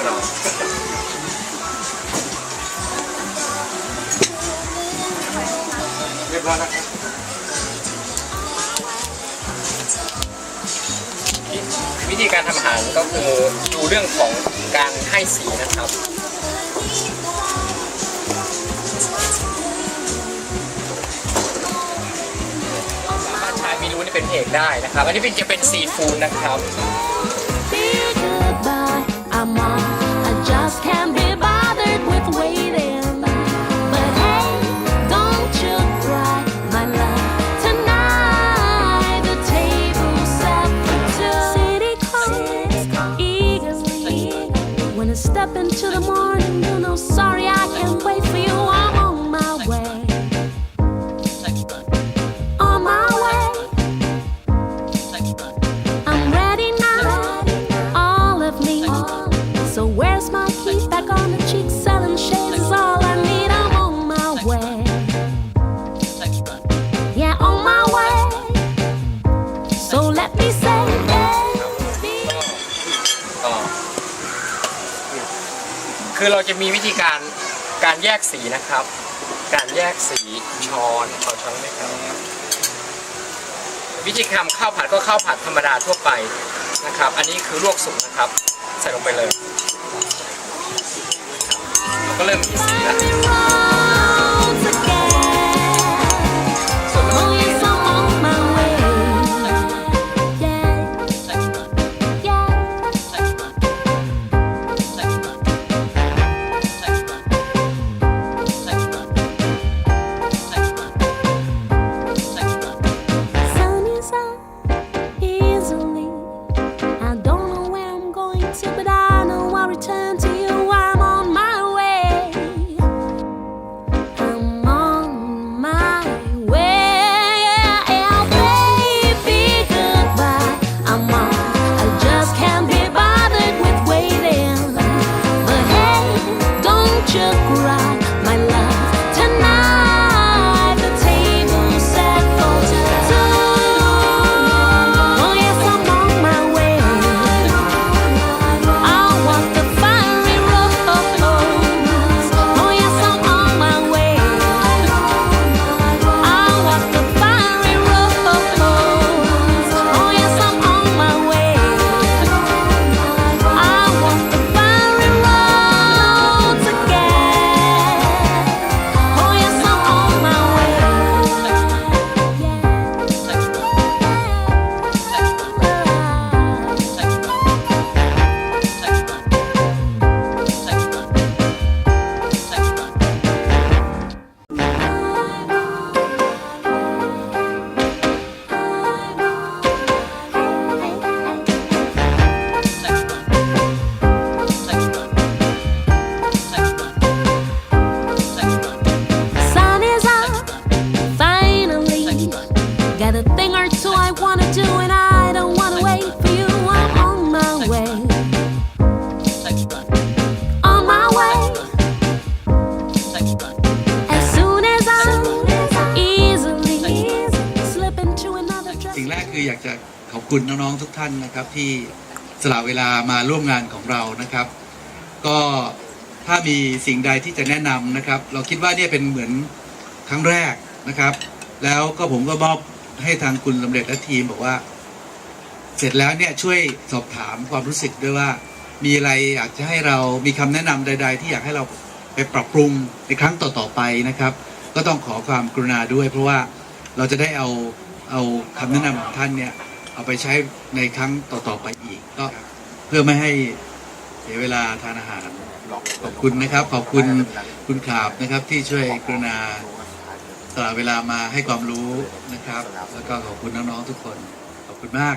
เรียบร้อยนะครับวิธีการทำอาหารก็คือดูเรื่องของการให้สีนะครับ สามารถใช้เมนูนี้เป็นเอกได้นะครับ อันนี้เป็นจะเป็นซีฟูดนะครับ step into the tables up with waiting. But hey, don't you cry, my love. Tonight, the city comes eagles fly when it's up until the morning, you know, sorry I can't wait for you. คือเราจะมีวิธีการการแยกสีนะครับ การแยกสีช้อนขอช้อนไหมครับวิธีทำข้าวผัดก็ข้าวผัดธรรมดาทั่วไปนะครับ อันนี้คือลวกสุกนะครับ ใส่ลงไปเลยเราก็เริ่มมีสีแล้ว คืออยากจะขอบคุณน้องๆทุกท่านนะครับ ที่สละเวลามาร่วมงานของเรานะครับ ก็ถ้ามีสิ่งใดที่จะแนะนำนะครับ เราคิดว่าเนี่ยเป็นเหมือนครั้งแรกนะครับ แล้วก็ผมก็มอบให้ทางคุณสำเร็จและทีมบอกว่า เสร็จแล้วเนี่ยช่วยสอบถามความรู้สึกด้วยว่า มีอะไรอยากจะให้เรามีคำแนะนำใด ๆ ที่อยากให้เราไปปรับปรุงในครั้งต่อๆไปนะครับ ก็ต้องขอความกรุณาด้วย เพราะว่าเราจะได้เอา เอาคำแนะนำของท่านเนี่ยเอาไปใช้ในครั้งต่อๆไปอีก ก็เพื่อไม่ให้เสียเวลาทานอาหาร ขอบคุณนะครับ ขอบคุณคุณขาบนะครับที่ช่วยกรุณาสละเวลามาให้ความรู้นะครับ แล้วก็ขอบคุณน้องๆทุกคน ขอบคุณมาก